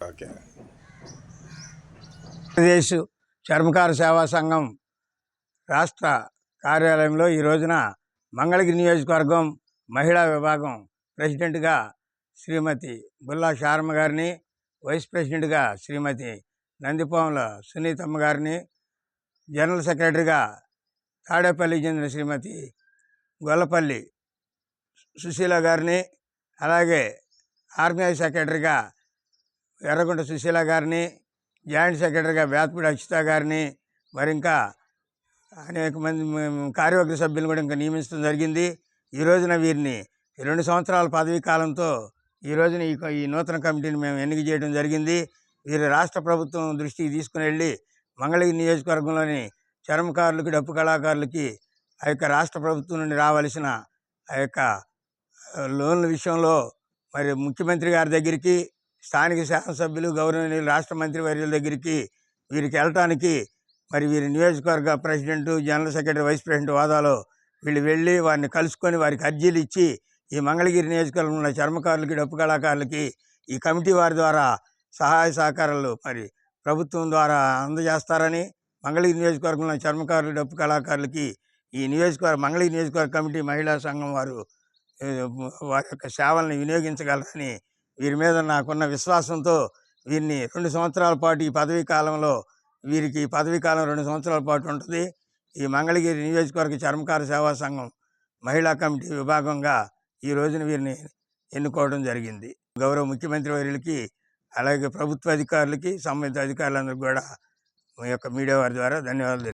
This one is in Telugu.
ఓకే. ఆంధ్రప్రదేశ్ చర్మకార సేవా సంఘం రాష్ట్ర కార్యాలయంలో ఈ రోజున మంగళగిరి నియోజకవర్గం మహిళా విభాగం ప్రెసిడెంట్గా శ్రీమతి బుల్లా శారమ్మ గారిని వైస్ ప్రెసిడెంట్గా శ్రీమతి నందిపోముల సునీతమ్మ గారిని జనరల్ సెక్రటరీగా తాడేపల్లికి చెందిన శ్రీమతి గొల్లపల్లి సుశీల గారిని అలాగే ఆర్మీ సెక్రటరీగా ఎర్రగుంట సుశీల గారిని జాయింట్ సెక్రటరీగా వేతపూడి అక్షిత గారిని మరి ఇంకా అనేక మంది కార్యవర్గ సభ్యులను కూడా ఇంకా నియమించడం జరిగింది. ఈ రోజున వీరిని రెండు సంవత్సరాల పదవీ కాలంతో ఈ రోజున ఈ ఈ నూతన కమిటీని మేము ఎన్నిక చేయడం జరిగింది. వీరు రాష్ట్ర ప్రభుత్వం దృష్టికి తీసుకుని వెళ్ళి మంగళగిరి నియోజకవర్గంలోని చర్మకారులకి డప్పు కళాకారులకి ఆ యొక్క రాష్ట్ర ప్రభుత్వం నుండి రావాల్సిన ఆ యొక్క లోన్ల విషయంలో మరి ముఖ్యమంత్రి గారి దగ్గరికి స్థానిక శాసనసభ్యులు గౌరవనీయులు రాష్ట్ర మంత్రి వర్యుల దగ్గరికి వీరికి వెళ్ళటానికి మరి వీరి నియోజకవర్గ president general secretary vice president హోదాలో వీళ్ళు వెళ్ళి వారిని కలుసుకొని వారికి అర్జీలు ఇచ్చి ఈ మంగళగిరి నియోజకవర్గంలో ఉన్న చర్మకారులకి డప్పు కళాకారులకి ఈ కమిటీ వారి ద్వారా సహాయ సహకారాలు మరి ప్రభుత్వం ద్వారా అందజేస్తారని మంగళగిరి నియోజకవర్గంలో చర్మకారులు డప్పు కళాకారులకి ఈ నియోజకవర్గ మంగళగిరి నియోజకవర్గ కమిటీ మహిళా సంఘం వారు వారి యొక్క సేవలను వినియోగించగలరని వీరి మీద నాకున్న విశ్వాసంతో వీరిని రెండు సంవత్సరాల పాటు ఈ పదవీ కాలంలో వీరికి పదవీ కాలం రెండు సంవత్సరాల పాటు ఉంటుంది. ఈ మంగళగిరి నియోజకవర్గ చర్మకార సేవా సంఘం మహిళా కమిటీ విభాగంగా ఈ రోజున వీరిని ఎన్నుకోవడం జరిగింది. గౌరవ ముఖ్యమంత్రి వర్యులకి అలాగే ప్రభుత్వ అధికారులకి సంబంధిత అధికారులందరికీ కూడా మీ యొక్క మీడియా వారి ద్వారా ధన్యవాదాలు